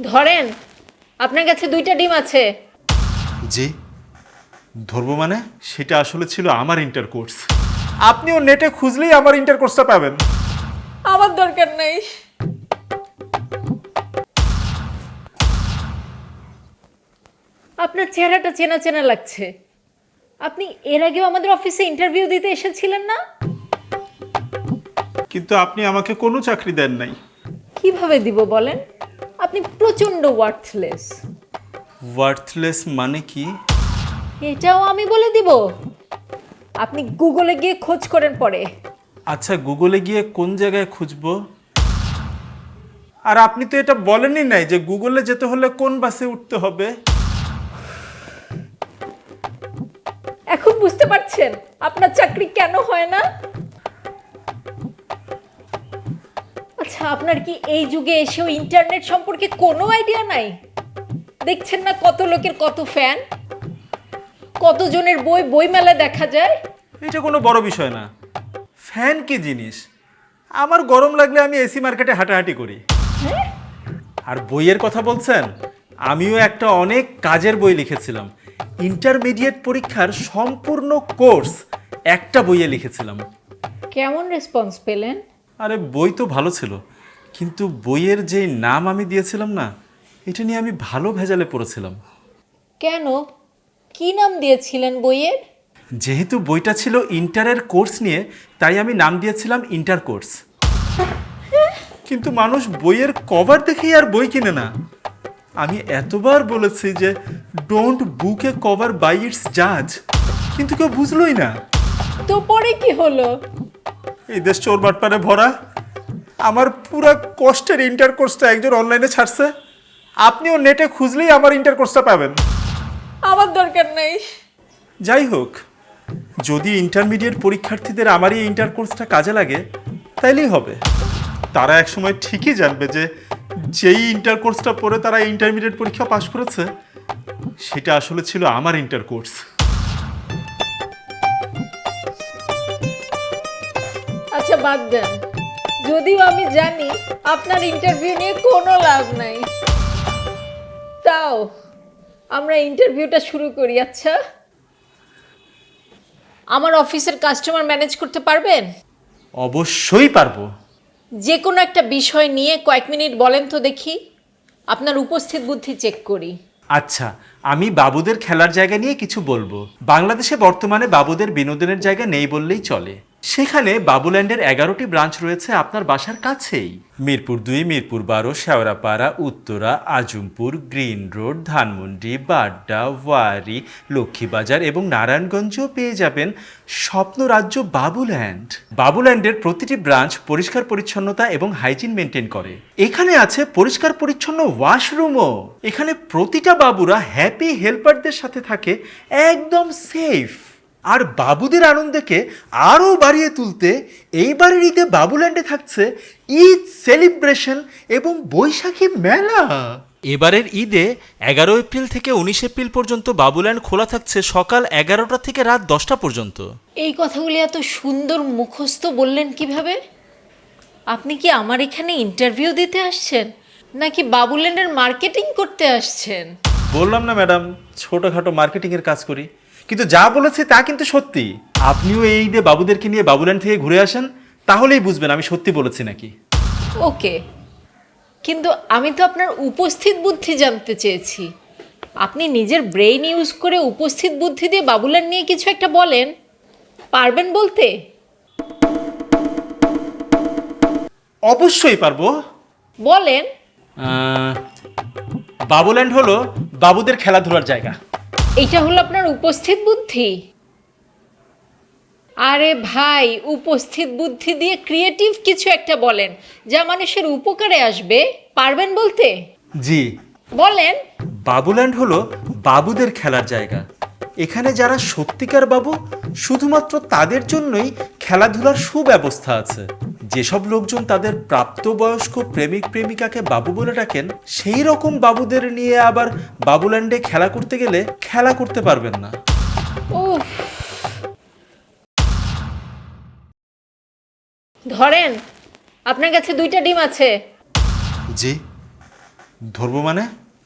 ধরেন আপনার কাছে দুইটা ডিম আছে। জি। ধরবো মানে? সেটা আসলে ছিল আমার ইন্টার কোর্স আপনিও নেটে খুঁজলেই আমার ইন্টার কোর্সটা পাবেন। আমার দরকার নাই। আপনার চেহারাটা চেনা চেনা লাগছে। আপনি এর আগেও আমাদের অফিসে ইন্টারভিউ দিতে এসেছিলেন না? কিন্তু আপনি আমাকে কোনো চাকরি দেন নাই। কীভাবে দিব বলেন? আপনি প্রচণ্ড ওয়ার্থলেস ওয়ার্থলেস মানে কি? এটাও আমি বলে দিব। আপনি গুগলে গিয়ে খোঁজ করেন পরে। আচ্ছা গুগলে গিয়ে কোন জায়গায় খুঁজবো? আর আপনি তো এটা বলেনই নাই যে গুগলে যেতে হলে কোন বাসে উঠতে হবে? এখন বুঝতে পারছেন আপনার চাকরি কেন হয় না? আচ্ছা আপনার কি এই যুগে এসেও ইন্টারনেট সম্পর্কে কোনো আইডিয়া নাই? দেখছেন না কত লোকের কত ফ্যান কতজনের বই বইমেলা দেখা যায়? এটা কোনো বড় বিষয় না। ফ্যান কি জিনিস? আমার গরম লাগলে আমি এসি মার্কেটে হাঁটাহাঁটি করি। আর বইয়ের কথা বলছেন আমিও একটা অনেক কাজের বই লিখেছিলাম। ইন্টারমিডিয়েট পরীক্ষার সম্পূর্ণ কোর্স একটা বইয়ে লিখেছিলাম। কেমন রেসপন্স পেলেন? আরে বই তো ভালো ছিল। কিন্তু বইয়ের যেই নাম আমি দিয়েছিলাম না এটা নিয়ে আমি ভালো ভেজালে পড়েছিলাম। কেন? কি নাম দিয়েছিলেন বইয়ের? যেহেতু বইটা ছিল ইন্টারের কোর্স নিয়ে তাই আমি নাম দিয়েছিলাম ইন্টার কোর্স কিন্তু মানুষ বইয়ের কভার দেখেই আর বই কিনে না। আমি এতবার বলেছি যে don't book a cover by its জাজ কিন্তু কেউ বুঝলোই না। তো পরে কি হলো? এই দেশ চোর বাটপারে ভরা। আমার পুরা কষ্টের ইন্টার কোর্সটা একজন অনলাইনে ছাড়ছে। আপনিও নেটে খুঁজলেই আমার ইন্টার কোর্সটা পাবেন। আমার দরকার নেই। যাই হোক যদি ইন্টারমিডিয়েট পরীক্ষার্থীদের আমার এই ইন্টার কোর্সটা কাজে লাগে তাইলেই হবে। তারা একসময় ঠিকই জানবে যে যেই ইন্টার কোর্সটা পড়ে তারা ইন্টারমিডিয়েট পরীক্ষা পাশ করেছে সেটা আসলে ছিল আমার ইন্টার কোর্স আচ্ছা বাদ দেন। যদিও আমি জানি আপনার ইন্টারভিউ নিয়ে কোনো লাভ নাই। তাও আমরা ইন্টারভিউটা শুরু করি আচ্ছা? আমার অফিসের কাস্টমার ম্যানেজ করতে পারবেন? অবশ্যই পারব। যে কোনো একটা বিষয় নিয়ে কয়েক মিনিট বলেন তো দেখি আপনার উপস্থিত বুদ্ধি চেক করি। আচ্ছা আমি বাবুদের খেলার জায়গা নিয়ে কিছু বলব। বাংলাদেশে বর্তমানে বাবুদের বিনোদনের জায়গা নেই বললেই চলে। সেখানে বাবুল্যান্ডের এগারোটি ব্রাঞ্চ রয়েছে আপনার বাসার কাছেই। মিরপুর দুই, মিরপুর বারো, শেওড়াপাড়া, উত্তরা, আজমপুর, গ্রিন রোড, ধানমন্ডি, বাড্ডা, ওয়ারি, লক্ষ্মীবাজার এবং নারায়ণগঞ্জও পেয়ে যাবেন স্বপ্নরাজ্য বাবুল্যান্ড। বাবুল্যান্ডের প্রতিটি ব্রাঞ্চ পরিষ্কার পরিচ্ছন্নতা এবং হাইজিন মেনটেন করে। এখানে আছে পরিষ্কার পরিচ্ছন্ন ওয়াশরুমও। এখানে প্রতিটা বাবুরা হ্যাপি হেল্পারদের সাথে থাকে, একদম সেফ। আর বাবুদের আনন্দকে আরও বাড়িয়ে তুলতে এইবারের ঈদে বাবুল্যান্ডে থাকছে ঈদ সেলিব্রেশন এবং বৈশাখী মেলা। এবারের ঈদে এগারো এপ্রিল থেকে উনিশ এপ্রিল পর্যন্ত বাবুল্যান্ড খোলা থাকছে সকাল এগারোটা থেকে রাত দশটা পর্যন্ত। এই কথাগুলি এত সুন্দর মুখস্থ বললেন কীভাবে? আপনি কি আমার এখানে ইন্টারভিউ দিতে আসছেন? নাকি বাবুল্যান্ডের মার্কেটিং করতে আসছেন? বললাম না ম্যাডাম ছোটোখাটো মার্কেটিংয়ের কাজ করি। কিন্তু যা বলেছি তা কিন্তু সত্যি। আপনিও এই ঈদে বাবুদেরকে নিয়ে বাবুল্যান্ড থেকে ঘুরে আসেন তাহলেই বুঝবেন আমি সত্যি বলেছি নাকি। ওকে কিন্তু আমি তো আপনার উপস্থিত বুদ্ধি জানতে চেয়েছি। আপনি নিজের ব্রেইন ইউজ করে উপস্থিত বুদ্ধি দিয়ে বাবুল্যান্ড নিয়ে কিছু একটা বলেন। পারবেন বলতে? অবশ্যই পারব। বলেন। আহ, বাবুল্যান্ড হলো বাবুদের খেলাধুলার জায়গা। এইটা হলো আপনার উপস্থিত বুদ্ধি। আরে ভাই উপস্থিত বুদ্ধি দিয়ে ক্রিয়েটিভ কিছু একটা বলেন যা মানুষের উপকারে আসবে পারবেন বলতে? জি। বলেন। বাবুল্যান্ড হলো বাবুদের খেলার জায়গা। এখানে যারা সত্যিকার বাবু শুধুমাত্র তাদের জন্যই খেলাধুলার সুব্যবস্থা আছে। যেসব লোকজন তাদের প্রাপ্তবয়স্ক প্রেমিক প্রেমিকাকে বাবু বলে ডাকেন সেই রকম বাবুদের নিয়ে আবার বাবুল্যান্ডে খেলা করতে গেলে খেলা করতে পারবেন না। ধরেন আপনার কাছে দুইটা ডিম আছে। জি। ধরবো মানে?